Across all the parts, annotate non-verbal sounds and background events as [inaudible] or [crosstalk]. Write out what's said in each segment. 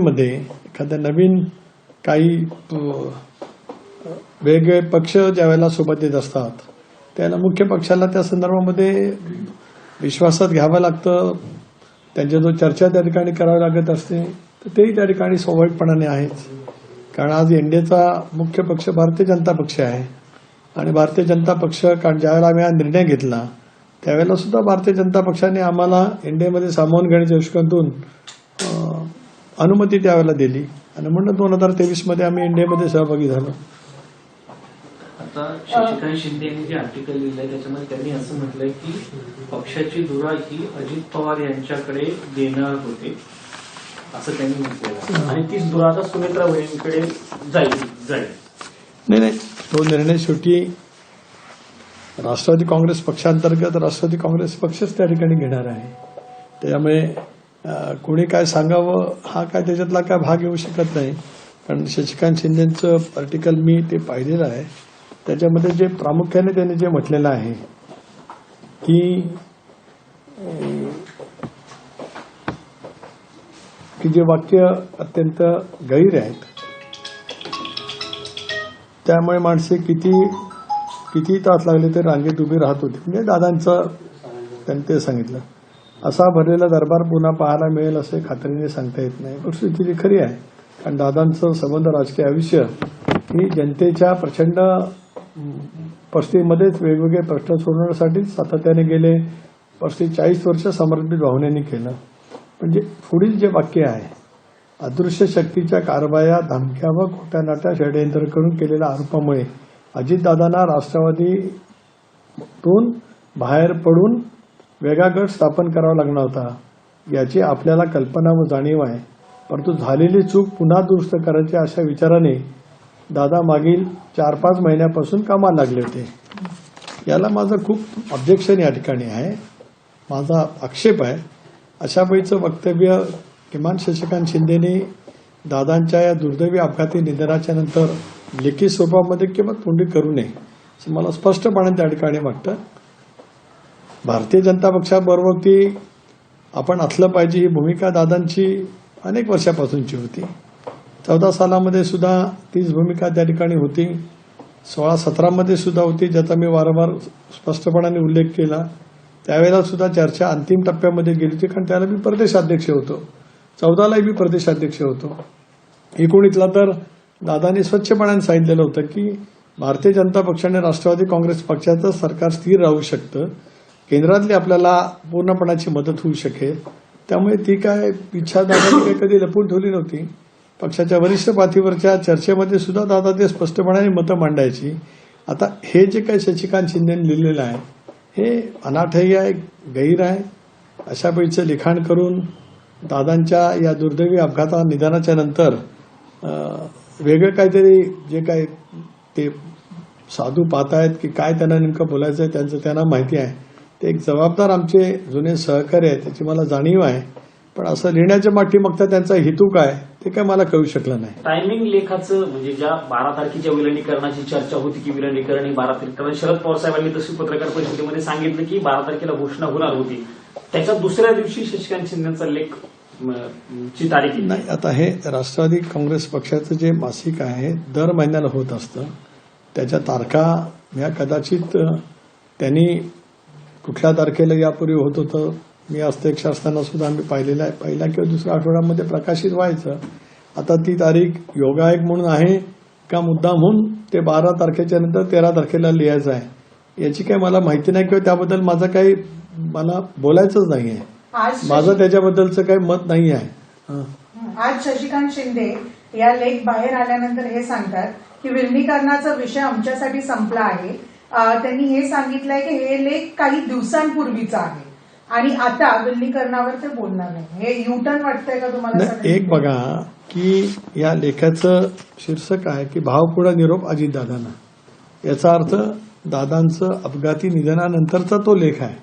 मध्ये एखाद्या नवीन काही वेगवेगळे पक्ष ज्यावेळेला सोबत येत असतात त्याला मुख्य पक्षाला त्या संदर्भामध्ये विश्वासात घ्यावं लागतं. त्यांच्या जो चर्चा त्या ठिकाणी करावी लागत असते तर तेही त्या ठिकाणी स्वाभाविकपणाने आहेच कारण आज एनडीएचा मुख्य पक्ष भारतीय जनता पक्ष आहे. आणि भारतीय जनता पक्ष कारण ज्यावेळेला आम्ही हा निर्णय घेतला त्यावेळेला सुद्धा भारतीय जनता पक्षाने आम्हाला एनडीएमध्ये सामावून घेण्याच्या दृष्टिकोनातून अनुमती त्यावेळेला दिली. आणि म्हणून दोन हजार तेवीसमध्ये आम्ही एनडीएमध्ये सहभागी झालो. आता शशिकांत शिंदे यांनी जे आर्टिकल लिहिलंय त्याच्यामध्ये त्यांनी असं म्हटलंय की पक्षाची धुरा ही अजित पवार यांच्याकडे देणार होते असं त्यांनी म्हटलेलं आहे. आणि तीच धुरा आता सुमित्रा वहिनीकडे जाईल जाईल. नाही नाही. तो निर्णय शेवटी राष्ट्रवादी काँग्रेस पक्षांतर्गत राष्ट्रवादी काँग्रेस पक्षच त्या ठिकाणी घेणार आहे. त्यामुळे कोणी काय सांगावं हा काय त्याच्यातला काय भाग येऊ शकत नाही. कारण शशिकांत शिंदेचं आर्टिकल मी ते पाहिलेलं आहे. त्याच्यामध्ये जे प्रामुख्याने त्यांनी जे म्हटलेलं आहे की की जे वाक्य अत्यंत गैर आहेत त्यामुळे माणसे किती किती तास लागले ते रांगेत उभी राहत होती. म्हणजे दादांचं त्यांनी ते सांगितलं. असा भरलेला दरबार पुन्हा पाहायला मिळेल असे खात्रीने सांगता येत नाही. परिस्थिती ती खरी आहे. कारण दादांचं संबंध राजकीय आयुष्य ही जनतेच्या प्रचंड अं, परिस्थितीमध्येच वेगवेगळे प्रश्न सोडवण्यासाठी सातत्याने गेले. पस्तीस चाळीस वर्ष समर्पित भावनेने केलं. म्हणजे पुढील जे वाक्य आहे अदृश्य शक्तीच्या कारवाया धमक्या व खोट्या नाट्या षडयंत्र करून केलेल्या आरोपामुळे अजितदादांना राष्ट्रवादीतून बाहेर पडून वेगळा गट स्थापन करावा लागणार होता. याची आपल्याला कल्पना व जाणीव आहे. परंतु झालेली चूक पुन्हा दुरुस्त करायची अशा विचाराने दादा मागील चार पाच महिन्यापासून कामाला लागले होते. याला माझं खूप ऑब्जेक्शन या ठिकाणी आहे. माझा आक्षेप आहे. अशा वेळीचं वक्तव्य किमान शशिकांत शिंदेने दादांच्या या दुर्दैवी अपघाती निधनाच्या नंतर लेखी स्वरूपामध्ये किंवा तोंडी करू नये असं मला स्पष्टपणे त्या ठिकाणी वाटतं. भारतीय जनता पक्षाबरोबर ती आपण असलं पाहिजे ही भूमिका दादांची अनेक वर्षापासूनची होती. चौदा सालामध्ये सुद्धा तीच भूमिका त्या ठिकाणी होती. सोळा सतरामध्ये सुद्धा होती ज्याचा मी वारंवार स्पष्टपणाने उल्लेख केला. त्यावेळेला सुद्धा चर्चा अंतिम टप्प्यामध्ये गेली होती कारण त्याला मी प्रदेशाध्यक्ष होतो. चौदालाही मी प्रदेशाध्यक्ष होतो. एकोणीसला तर दादांनी स्वच्छपणाने सांगितलेलं होतं की भारतीय जनता पक्षाने राष्ट्रवादी काँग्रेस पक्षाचं सरकार स्थिर राहू शकतं. केंद्रातली आपल्याला पूर्णपणाची मदत होऊ शकेल. त्यामुळे ती काय इच्छा दादांनी काही कधी लपून ठेवली नव्हती. पक्षाच्या वरिष्ठ पातळीवरच्या चर्चेमध्ये सुद्धा दादा ते स्पष्टपणाने मतं मांडायची. आता हे जे काही शशिकांत शिंदेने लिहिलेलं आहे हे अनाठही आहे गैर आहे. अशा पैकीचं लिखाण करून दादांच्या या दुर्दैवी अपघाता निदानाच्या नंतर वेगळं काहीतरी जे काय ते साधू पाहतायत की काय त्यांना नेमकं बोलायचं आहे त्यांचं त्यांना माहिती आहे. ते एक जबाबदार आमचे जुने सहकारी आहेत त्याची मला जाणीव आहे. पण असं लिहिण्याच्या माठी मागता त्यांचा हेतू काय ते काय मला कळू शकलं नाही. टायमिंग लेखाचं म्हणजे ज्या बारा तारखेच्या विलनीकरणाची चर्चा होती की विलनीकरण ही बारा तारखे कारण शरद पवार साहेबांनी तशी पत्रकार परिषदेमध्ये सांगितलं की बारा तारखेला घोषणा होणार होती. त्याच्या दुसऱ्या दिवशी शशिकांत शिंदेचा लेख ची तारीख. नाही आता हे राष्ट्रवादी काँग्रेस पक्षाचं जे मासिक आहे दर महिन्याला होत असतं. त्याच्या तारखा ह्या कदाचित त्यांनी कुठल्या तारखेला यापूर्वी होत होतं मी अध्यक्ष असताना सुद्धा आम्ही पाहिलेलं आहे. पहिल्या किंवा दुसऱ्या आठवड्यामध्ये प्रकाशित व्हायचं. आता ती तारीख योगायोग म्हणून आहे का मुद्दामहून ते बारा तारखेच्या नंतर तेरा तारखेला लिहायचं आहे. याची काही मला माहिती नाही किंवा त्याबद्दल माझं काही मला बोलायचंच नाही आहे माझं त्याच्याबद्दलचं काही मत नाही आहे. आज शशिकांत शिंदे या लेख बाहेर आल्यानंतर हे सांगतात की विलनीकरणाचा विषय आमच्यासाठी संपला आहे. त्यांनी हे सांगितलंय की हे लेख काही दिवसांपूर्वीचा आहे. आणि आता विलनीकरणावर ते बोलणार नाही. हे युटर्न वाटतंय का तुम्हाला? एक बघा की या लेखाचं शीर्षक आहे की भावपुढा निरोप अजितदादांना. याचा अर्थ दादांचं अपघाती निधनानंतरचा तो लेख आहे.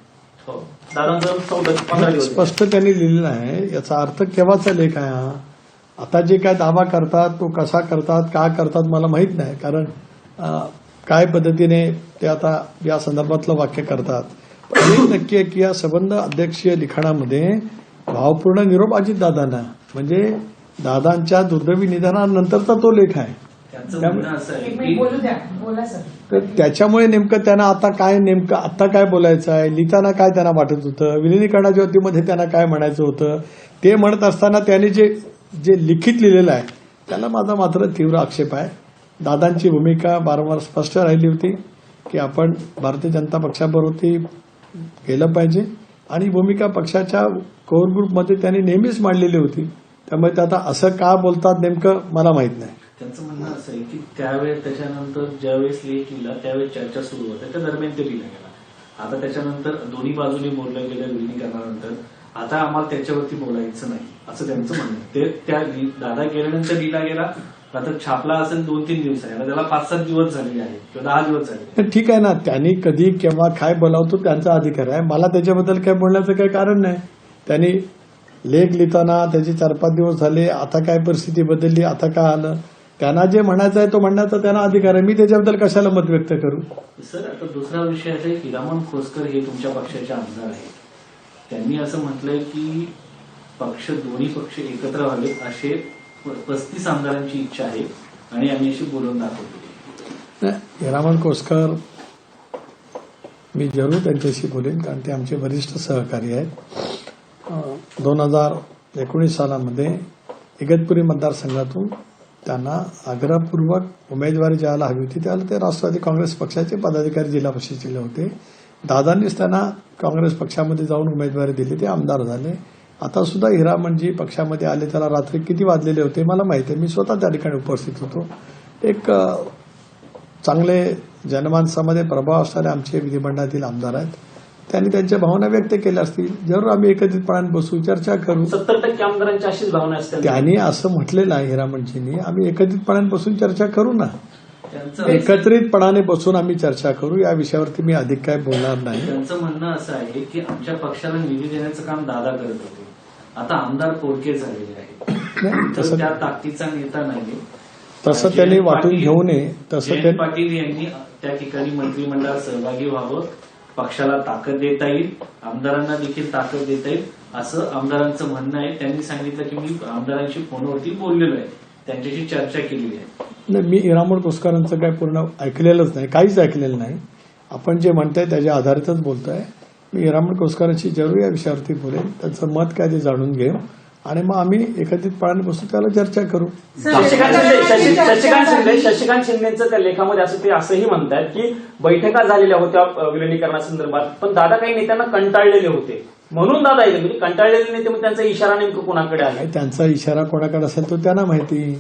हो. स्पष्ट त्यांनी लिहिलेला आहे. याचा अर्थ केव्हाचा लेख आहे हा? आता जे काय दावा करतात तो कसा करतात का करतात मला माहीत नाही. कारण काय पद्धतीने ते आता या संदर्भातलं वाक्य करतात? पण एक नक्की आहे की या संबंध अध्यक्षीय लिखाणामध्ये भावपूर्ण निरोप अजितदादांना म्हणजे दादांच्या दुर्दैवी निधनानंतरचा तो लेख आहे. तर त्याच्यामुळे नेमकं त्यांना आता काय नेमकं आता काय बोलायचं आहे? लिहिताना काय त्यांना वाटत होतं? विलिनीकरणाच्या वतीमध्ये त्यांना काय म्हणायचं होतं? ते म्हणत असताना त्यांनी जे जे लिखित लिहिलेलं आहे त्याला माझा मात्र तीव्र आक्षेप आहे. दादांची भूमिका वारंवार स्पष्ट राहिली होती की आपण भारतीय जनता पक्षाबरोबर गेलं पाहिजे. आणि भूमिका पक्षाच्या कोर ग्रुपमध्ये त्यांनी नेहमीच मांडलेली होती. त्यामुळे ते आता असं का बोलतात नेमकं मला माहीत नाही. त्यांचं म्हणणं असं आहे की त्यावेळेस त्याच्यानंतर ज्यावेळेस लेख लिहिला त्यावेळेस चर्चा सुरू होत्या त्या दरम्यान ते लिहिला गेला. आता त्याच्यानंतर दोन्ही बाजूनी बोललं गेलं विलिनीकरणानंतर आता आम्हाला त्याच्यावरती बोलायचं नाही असं त्यांचं म्हणणं ते त्या दादा गेल्यानंतर लिहिला गेला आता छापला असेल दोन तीन दिवस आहे आता त्याला पाच सात दिवस झालेले आहेत किंवा दहा दिवस झाले ठीक आहे ना त्यांनी कधी केव्हा काय बोलावतो त्यांचा अधिकार आहे. मला त्याच्याबद्दल काय बोलण्याचं काही कारण नाही. त्यांनी लेख लिहिताना त्याचे चार पाच दिवस झाले आता काय परिस्थिती बदलली आता काय आलं? त्यांना जे म्हणायचं आहे तो म्हणण्याचा त्यांना अधिकार आहे. मी त्याच्याबद्दल कशाला मत व्यक्त करू? सर आता दुसरा विषय आहे हिरामन खोसकर हे तुमच्या पक्षाचे आमदार आहेत. त्यांनी असं म्हटलंय की पक्ष दोन्ही पक्ष एकत्र व्हावे असे पस्तीस आमदारांची इच्छा आहे आणि आम्ही अशी बोलून दाखवतो. रामन कोसकर मी जरूर त्यांच्याशी बोलेन कारण ते आमचे वरिष्ठ सहकारी आहेत. दोन हजार एकोणीस सालामध्ये इगतपुरी मतदारसंघातून त्यांना आग्रहपूर्वक उमेदवारी ज्याला हवी होती त्याला ते राष्ट्रवादी काँग्रेस पक्षाचे पदाधिकारी जिल्हा परिषदेचे होते. दादांनीच त्यांना काँग्रेस पक्षामध्ये जाऊन उमेदवारी दिली ते आमदार झाले. आता सुद्धा हिरामणजी पक्षामध्ये आले त्याला रात्री किती वाजलेले होते मला माहिती आहे. मी स्वतः त्या ठिकाणी उपस्थित होतो. एक चांगले जनमानसामध्ये प्रभाव असणारे आमचे विधिमंडळातील आमदार आहेत. त्यांनी त्यांच्या भावना व्यक्त केल्या असतील. जरूर आम्ही एकत्रितपणाने बसू चर्चा करू. सत्तर टक्के आमदारांची अशीच भावना असते. त्यांनी असं म्हटलेलं आहे हिरामणजींनी आम्ही एकत्रितपणाने बसून चर्चा करू ना. त्यांचं एकत्रितपणाने बसून आम्ही चर्चा करू. या विषयावरती मी अधिक काय बोलणार नाही. त्यांचं म्हणणं असं आहे की आमच्या पक्षाला निधी देण्याचं काम दादा करत होते. आता आमदार पोरके झालेले आहेत. तर तसं त्या ताकदीचा नेता नाही तसं त्यांनी वाटून घेऊ नये तसं जयंत पाटील यांनी त्या ठिकाणी मंत्रिमंडळात सहभागी व्हावं पक्षाला ताकद देता येईल आमदारांना देखील ताकद देता येईल असं आमदारांचं म्हणणं आहे. त्यांनी सांगितलं की मी आमदारांशी फोनवरती बोललेलो आहे. त्यांच्याशी चर्चा केलेली आहे. नाही मी इरामोड कोस्करांचं काय पूर्ण ऐकलेलंच नाही काहीच ऐकलेलं नाही. आपण जे म्हणताय त्याच्या आधारितच बोलतोय. मी इरामोड कोस्करांशी जरूर या विषयावरती बोलेन. त्यांचं मत काय ते जाणून घेऊ. आणि मग आम्ही एकत्रितपणाने बसून त्याला चर्चा करू. शशिकांत शिंदे शशि- शशिकांत शिंदे शशिकांत शिंदेचं त्या लेखामध्ये असं ते असंही म्हणतात की बैठका झालेल्या होत्या अ, विलिनीकरणासंदर्भात. पण दादा काही नेत्यांना कंटाळलेले होते. म्हणून दादा येते म्हणजे कंटाळलेले नेते मग त्यांचा इशारा नेमकं कोणाकडे आहे काय त्यांचा इशारा कोणाकडे असेल तो त्यांना माहिती.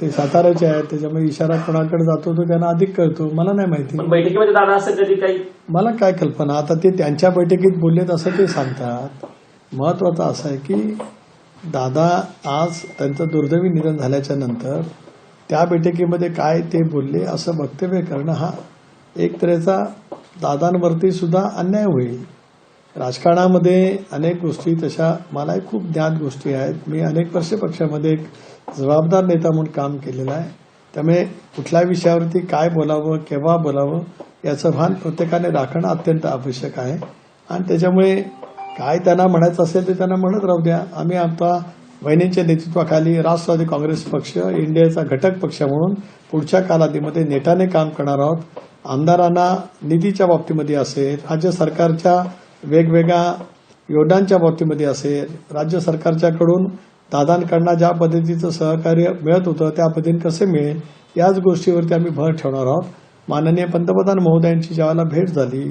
ते साताऱ्याचे आहेत त्याच्यामुळे इशारा कोणाकडे जातो तो त्यांना अधिक कळतो. मला नाही माहिती. पण बैठकीमध्ये दादा असं कधी काही? मला काय कल्पना? आता ते त्यांच्या बैठकीत बोललेत असं ते सांगतात. महत्वाचं असं आहे की दादा आज त्यांचं दुर्दैवी निधन झाल्याच्यानंतर त्या बैठकीमध्ये काय ते बोलले असं वक्तव्य करणं हा एक तऱ्हेचा दादांवरती सुद्धा अन्याय होईल. राजकारणामध्ये अनेक गोष्टी तशा मलाही खूप ज्ञात गोष्टी आहेत. मी अनेक वर्ष पक्षामध्ये एक जबाबदार नेता म्हणून काम केलेलं आहे. त्यामुळे कुठल्या विषयावरती काय बोलावं केव्हा बोलावं याचं भान प्रत्येकाने राखणं अत्यंत आवश्यक आहे. आणि त्याच्यामुळे काय त्यांना म्हणायचं असेल ते त्यांना म्हणत राहू द्या. आम्ही आता वहिनींच्या नेतृत्वाखाली राष्ट्रवादी काँग्रेस पक्ष इंडियाचा घटक पक्ष म्हणून पुढच्या कालावधीमध्ये नेटाने काम करणार आहोत. आमदारांना निधीच्या बाबतीमध्ये असेल राज्य सरकारच्या वेगवेगळ्या योजनांच्या बाबतीमध्ये असेल राज्य सरकारच्याकडून दादांकडनं ज्या पद्धतीचं सहकार्य मिळत होतं त्या पद्धतीने कसे मिळेल याच गोष्टीवरती आम्ही भर ठेवणार आहोत. माननीय पंतप्रधान महोदयांची ज्यावेळेला भेट झाली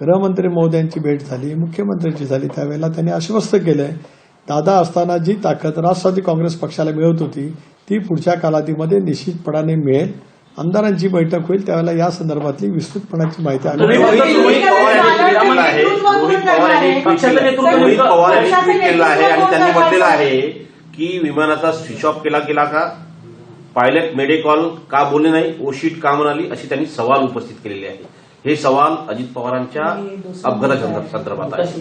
गृहमंत्री महोदयांची भेट झाली मुख्यमंत्र्यांची झाली त्यावेळेला त्यांनी आश्वस्त केलंय दादा असताना जी ताकद राष्ट्रवादी काँग्रेस पक्षाला मिळत होती ती पुढच्या कालावधीमध्ये निश्चितपणाने मिळेल. आमदारांची बैठक होईल त्यावेळेला या संदर्भातली विस्तृतपणाची माहिती आम्ही केलं केलं आणि त्यांनी म्हटलेलं? आहे. की विमानाचा स्विच ऑफ केला गेला का? पायलट मेडेकॉल का बोलले नाही? ओशीट का म्हणाली? अशी त्यांनी सवाल उपस्थित केलेले आहे हे सवाल अजित पवारांच्या अपघाताच्या संदर्भात आहे.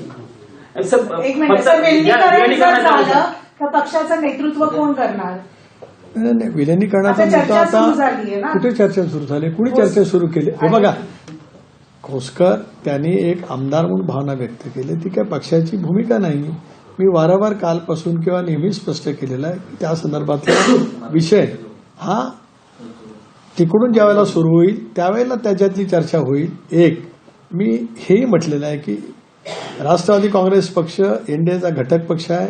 एक मिनिट पक्षाचं नेतृत्व कोण करणार? नाही, नाही, विलिनीकरणाचा आता मुद्दा चर्चा सुरू झालीये आता ना? कुठे चर्चा सुरू झाली? कुणी चर्चा सुरू केली? हे बघा. खोसकर त्यांनी एक आमदार म्हणून भावना व्यक्त केली. ती काय पक्षाची भूमिका नाही. मी वारंवार कालपासून किंवा नेहमी स्पष्ट केलेलं आहे की त्या संदर्भातला [coughs] विषय हा तिकडून ज्यावेळेला सुरू होईल त्यावेळेला त्याच्यातली चर्चा होईल. एक मी हेही म्हटलेलं आहे की राष्ट्रवादी काँग्रेस पक्ष एनडीएचा घटक पक्ष आहे.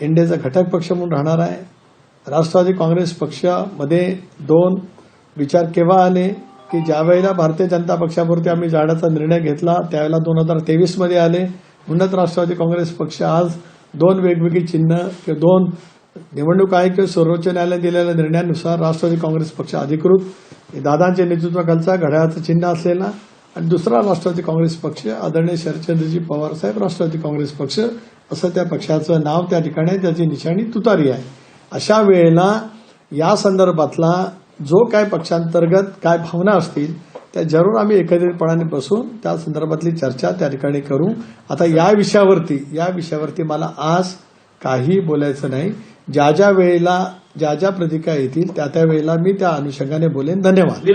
एनडीएचा घटक पक्ष म्हणून राहणार आहे. राष्ट्रवादी काँग्रेस पक्षामध्ये दोन विचार केव्हा आले की ज्यावेळेला भारतीय जनता पक्षावरती आम्ही जाण्याचा निर्णय घेतला त्यावेळेला दोन हजार तेवीसमध्ये आले. म्हणूनच राष्ट्रवादी काँग्रेस पक्ष आज दोन वेगवेगळी चिन्ह किंवा दोन निवडणूक आयोग किंवा सर्वोच्च न्यायालय दिलेल्या निर्णयानुसार राष्ट्रवादी काँग्रेस पक्ष अधिकृत. दादांच्या नेतृत्वाखालचा घड्याळाचं चिन्ह असलेला. आणि दुसरा राष्ट्रवादी काँग्रेस पक्ष आदरणीय शरदचंद्रजी पवार साहेब राष्ट्रवादी काँग्रेस पक्ष. असं त्या पक्षाचं नाव त्या ठिकाणी त्याची निशाणी तुतारी आहे. अशा वेळेला या संदर्भातला जो काय पक्षांतर्गत काय भावना असतील त्या जरूर आम्ही एकत्रितपणाने बसून त्या संदर्भातली चर्चा त्या ठिकाणी करू. आता या विषयावरती या विषयावरती मला आज काही बोलायचं नाही. ज्या ज्या वेळेला ज्या ज्या प्रतिक्रिया येतील त्या त्या वेळेला मी त्या अनुषंगाने बोलेन. धन्यवाद.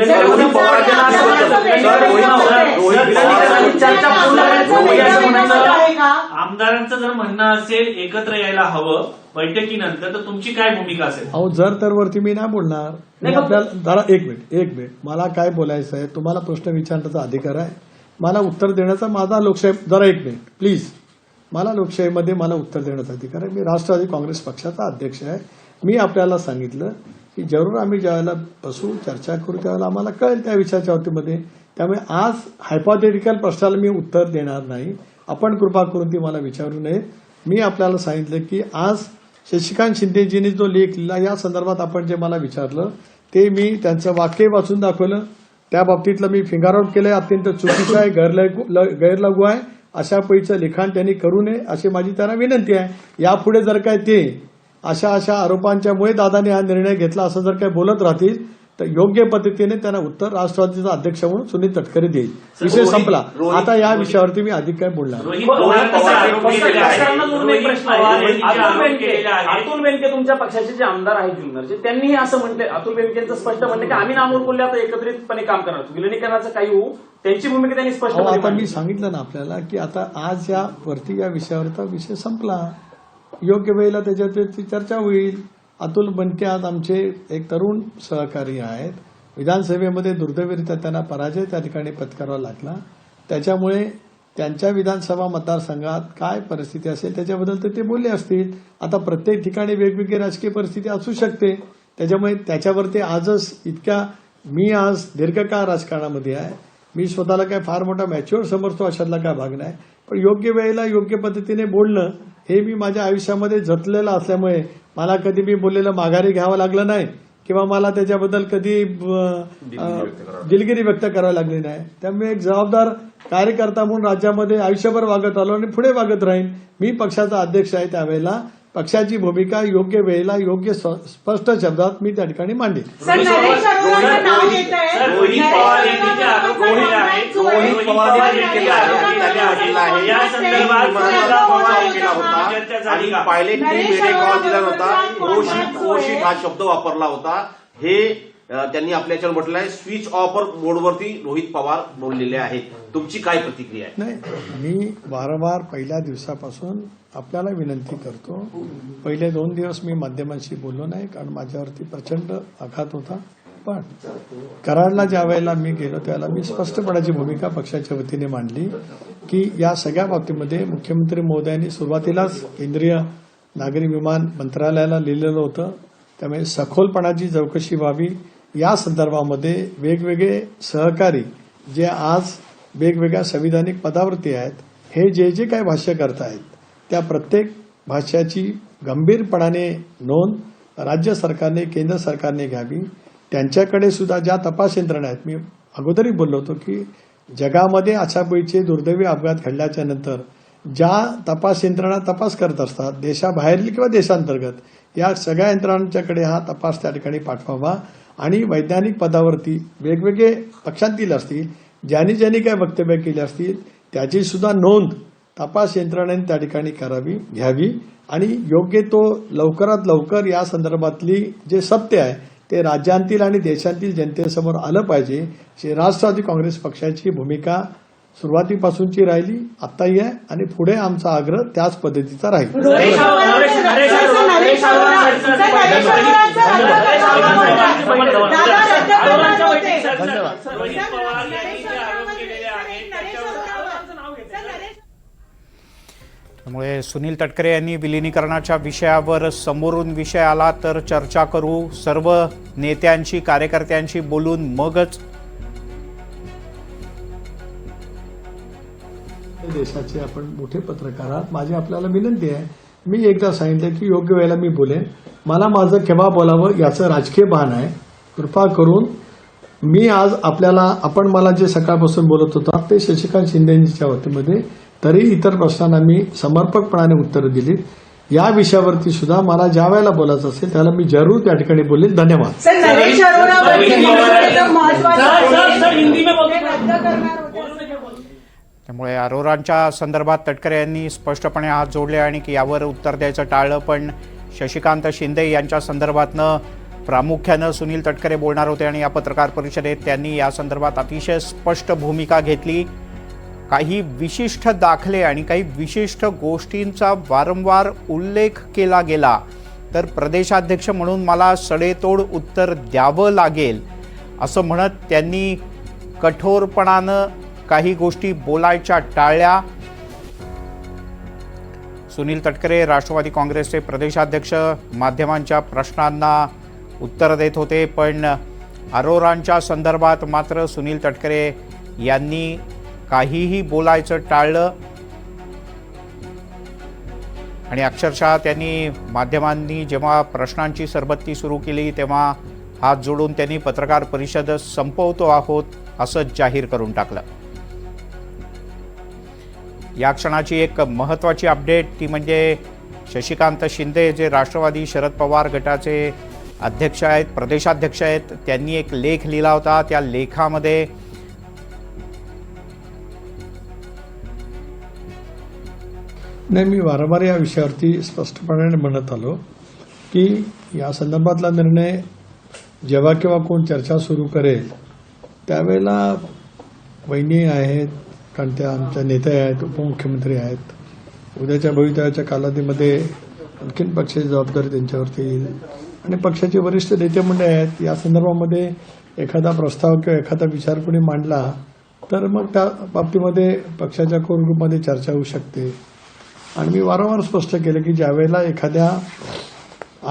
आमदारांचं जर म्हणणं असेल एकत्र यायला हवं बैठकीनंतर तर तुमची काय भूमिका असेल? अहो जर तर वरती मी नाही बोलणार. मी आपल्याला जरा एक मिनिट एक मिनिट. मला काय बोलायचं आहे तुम्हाला प्रश्न विचारण्याचा अधिकार आहे. मला उत्तर देण्याचा माझा लोकशाही जरा एक मिनिट प्लीज मला लोकशाहीमध्ये मला उत्तर देण्याचा अधिकार आहे. मी राष्ट्रवादी काँग्रेस पक्षाचा अध्यक्ष आहे. मी आपल्याला सांगितलं की जरूर आम्ही ज्यावेळेला बसू चर्चा करू त्यावेळेला आम्हाला कळेल त्या विषयाच्या बाबतीमध्ये. त्यामुळे आज हायपोथेटिकल प्रश्नाला मी उत्तर देणार नाही. आपण कृपा करून ती मला विचारू नये. मी आपल्याला सांगितलं की आज शशिकांत शिंदेजींनी जो लेख लिहिला या संदर्भात आपण जे मला विचारलं ते मी त्यांचं वाक्य वाचून दाखवलं. त्या बाबतीतलं मी फिंगर आउट केलंय. अत्यंत चुकीचं आहे गैरलगू ल- आहे. अशा पैचं लिखाण त्यांनी करू नये अशी माझी त्यांना विनंती आहे. यापुढे जर काय ते अशा अशा आरोपांच्यामुळे दादाने हा निर्णय घेतला. असं जर काय बोलत राहतील तर योग्य पद्धतीने त्यांना उत्तर राष्ट्रवादीचा अध्यक्ष म्हणून सुनील तटकरे देईल. विषय संपला. आता या विषयावरती मी अधिक काय बोलणार अतुल बेनके बेनके तुमच्या पक्षाचे जे आमदार आहेत जुन्नरचे त्यांनीही असं म्हटले अतुल बेनकेंचं स्पष्ट म्हणणं की आम्ही नामोर बोलले आता एकत्रितपणे काम करणार विलिनीकरणाचं काही होऊ त्यांची भूमिका त्यांनी अहो, स्पष्टपणे आता मी. सांगितलं ना आपल्याला की आता आज या वरती या विषयावरचा विषय संपला. योग्य वेळेला त्याच्यावरती चर्चा होईल. अतुल बनके आज आमचे एक तरुण सहकारी आहेत. विधानसभेमध्ये दुर्दैवरित्या त्यांना पराजय त्या ठिकाणी पत्करावा लागला. त्याच्यामुळे त्यांच्या विधानसभा मतदारसंघात काय परिस्थिती असेल त्याच्याबद्दल तर ते बोलले असतील. आता प्रत्येक ठिकाणी वेगवेगळी राजकीय परिस्थिती असू शकते. त्याच्यामुळे त्याच्यावरती आजच इतक्या मी आज दीर्घकाळ राजकारणामध्ये आहे. मी स्वतःला काय फार मोठा मॅच्युअर समजतो अशातला काय भाग नाही. पण योग्य वेळेला योग्य पद्धतीने बोलणं हे मी माझ्या आयुष्यामध्ये जतलेलं असल्यामुळे मला कधी मी बोललेलं माघारी घ्यावं लागलं नाही किंवा मला त्याच्याबद्दल कधी दिलगिरी व्यक्त करावी लागली नाही. त्यामुळे एक जबाबदार कार्यकर्ता म्हणून राज्यामध्ये आयुष्यभर वागत आलो आणि पुढे वागत राहीन. मी पक्षाचा अध्यक्ष आहे त्यावेळेला. पक्षाची भूमिका योग्य वेळेला योग्य स्पष्ट शब्दात मी त्या ठिकाणी मांडेल? पायलटनी मेडे कॉल दिला नव्हता. ओशीट हा शब्द वापरला होता. हे त्यांनी आपल्या याच्यावर म्हटलं आहे स्विच ऑफर मोडवरती रोहित पवार बोललेले आहेत. तुमची काय प्रतिक्रिया आहे? नाही मी वारंवार पहिल्या दिवसापासून आपल्याला विनंती करतो. पहिले दोन दिवस मी माध्यमांशी बोललो नाही कारण माझ्यावरती प्रचंड आघात होता. पण कराडला ज्या वेळेला मी गेलो त्यावेळेला मी स्पष्टपणाची भूमिका पक्षाच्या वतीने मांडली की या सगळ्या बाबतीमध्ये मुख्यमंत्री मोदयांनी सुरुवातीलाच केंद्रीय नागरी विमान मंत्रालयाला लिहिलेलं होतं. त्यामुळे सखोलपणाची चौकशी व्हावी या संदर्भामध्ये वेगवेगळे सहकारी जे आज वेगवेगळ्या संविधानिक पदावरती आहेत हे जे जे काही भाष्य करतायत त्या प्रत्येक भाष्याची गंभीरपणाने नोंद राज्य सरकारने केंद्र सरकारने घ्यावी. त्यांच्याकडे सुद्धा ज्या तपास यंत्रणा आहेत मी अगोदरही बोललो होतो की जगामध्ये अशा पैसे दुर्दैवी अपघात घडल्याच्या नंतर ज्या तपास यंत्रणा तपास करत असतात देशाबाहेरील किंवा देशांतर्गत या सगळ्या यंत्रणांच्याकडे हा तपास त्या ठिकाणी पाठवावा. आणि वैज्ञानिक पदावरती वेगवेगळे पक्षांतील असतील ज्यांनी ज्यांनी काय वक्तव्य केली असतील त्याची सुद्धा नोंद तपास यंत्रणेने त्या ठिकाणी करावी घ्यावी. आणि योग्य तो लवकरात लवकर या संदर्भातली जे सत्य आहे ते राज्यांतील आणि देशांतील जनतेसमोर आलं पाहिजे. श्री राष्ट्रवादी काँग्रेस पक्षाची भूमिका सुरुवातीपासूनची राहिली आत्ताही आहे आणि पुढे आमचा आग्रह त्याच पद्धतीचा राहील. नरेश नरेश नरेश नरेश रोहित पवार यांनी जे आरोप केलेले आहेत त्याच्यावर आरोपांचं नाव घेतलं त्यामुळे सुनील तटकरे यांनी विलिनीकरणाच्या विषयावर समोरून विषय आला तर चर्चा करू. सर्व नेत्यांशी कार्यकर्त्यांशी बोलून मगच देशाचे आपण मोठे पत्रकार आहात. माझी आपल्याला विनंती आहे मी एकदा सांगितलं की योग्य वेळेला मी बोलेन. मला माझं केव्हा बोलावं याचं राजकीय भान आहे. कृपा करून मी आज आपल्याला आपण मला जे सकाळपासून बोलत होता ते शशिकांत शिंदेच्या वतीमध्ये तरी इतर प्रश्नांना मी समर्पकपणाने उत्तरं दिलीत. या विषयावरती सुद्धा मला ज्या वेळेला बोलायचं असेल त्याला मी जरूर त्या ठिकाणी बोलेन धन्यवाद. त्यामुळे अरोरांच्या संदर्भात तटकरे यांनी स्पष्टपणे हात जोडले आणि की यावर उत्तर द्यायचं टाळलं पण शशिकांत शिंदे यांच्या संदर्भातनं प्रामुख्यानं सुनील तटकरे बोलणार होते आणि या पत्रकार परिषदेत त्यांनी या संदर्भात अतिशय स्पष्ट भूमिका घेतली. काही विशिष्ट दाखले आणि काही विशिष्ट गोष्टींचा वारंवार उल्लेख केला गेला. तर प्रदेशाध्यक्ष म्हणून मला सडेतोड उत्तर द्यावं लागेल असं म्हणत त्यांनी कठोरपणानं काही गोष्टी बोलायच्या टाळल्या. सुनील तटकरे राष्ट्रवादी काँग्रेसचे प्रदेशाध्यक्ष माध्यमांच्या प्रश्नांना उत्तर देत होते पण अरोरांच्या संदर्भात मात्र सुनील तटकरे यांनी काहीही बोलायचं टाळलं. आणि अक्षरशः त्यांनी माध्यमांनी जेव्हा प्रश्नांची सरबत्ती सुरू केली तेव्हा हात जोडून त्यांनी पत्रकार परिषद संपवतो आहोत असं जाहीर करून टाकलं. या क्षणाची एक महत्त्वाची अपडेट ती म्हणजे शशिकांत शिंदे जे राष्ट्रवादी शरद पवार गटाचे अध्यक्ष आहेत प्रदेशाध्यक्ष आहेत त्यांनी एक लेख लिहिला होता. त्या लेखामध्ये नाही मी वारंवार या विषयावरती स्पष्टपणे म्हणत आलो की या संदर्भातला निर्णय जेव्हा केव्हा कोण चर्चा सुरू करेल त्यावेळेला वहिनी आहेत कारण त्या आमच्या नेते आहेत उपमुख्यमंत्री आहेत. उद्याच्या भवितव्याच्या कालावधीमध्ये आणखीन पक्षाची जबाबदारी त्यांच्यावरती येईल. आणि पक्षाचे वरिष्ठ नेते मंडळ आहेत या संदर्भामध्ये एखादा प्रस्ताव किंवा एखादा विचार कोणी मांडला तर मग त्या बाबतीमध्ये पक्षाच्या कोर ग्रुपमध्ये चर्चा होऊ शकते. आणि मी वारंवार स्पष्ट केलं की ज्यावेळेला एखाद्या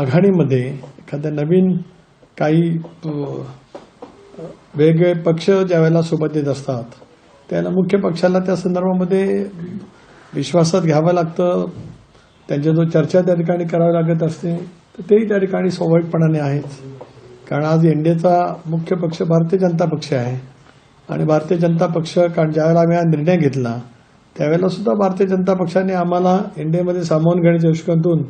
आघाडीमध्ये एखाद्या नवीन काही वेगवेगळे पक्ष ज्यावेळेला सोबत येत असतात त्याला मुख्य पक्षाला त्या संदर्भामध्ये विश्वासात घ्यावं लागतं. त्यांच्या जो चर्चा त्या ठिकाणी करावी लागत असते तर तेही त्या ठिकाणी स्वाभाविकपणाने आहेच कारण आज एनडीएचा मुख्य पक्ष भारतीय जनता पक्ष आहे. आणि भारतीय जनता पक्ष कारण ज्यावेळेला आम्ही हा निर्णय घेतला त्यावेळेला सुद्धा भारतीय जनता पक्षाने आम्हाला एनडीएमध्ये सामावून घेण्याच्या दृष्टिकोनातून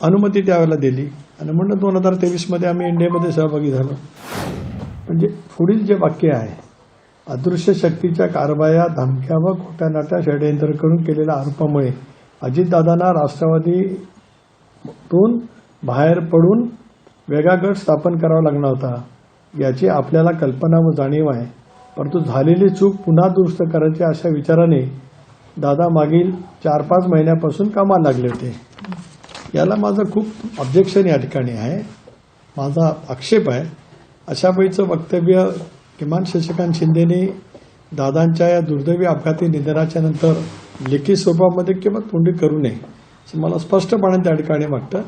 अनुमती त्यावेळेला दिली. आणि म्हणून दोन हजार तेवीसमध्ये आम्ही एनडीएमध्ये सहभागी झालो. म्हणजे पुढील जे वाक्य आहे अदृश्य शक्तीच्या कारवाया धमक्या व खोट्या नाट्या षडयंत्र करून केलेल्या आरोपामुळे अजितदादांना राष्ट्रवादीतून बाहेर पडून वेगळा गट स्थापन करावा लागणार होता. याची आपल्याला कल्पना व जाणीव आहे. परंतु झालेली चूक पुन्हा दुरुस्त करायची अशा विचाराने दादा मागील चार पाच महिन्यापासून कामाला लागले होते. याला माझं खूप ऑब्जेक्शन या ठिकाणी आहे. माझा आक्षेप आहे. अशा वेळीचं वक्तव्य किमान शशिकांत शिंदेने दादांच्या या दुर्दैवी अपघाती निधनाच्या नंतर लेखी स्वरूपामध्ये किंवा तोंडी करू नये असं मला स्पष्टपणे त्या ठिकाणी वाटतं.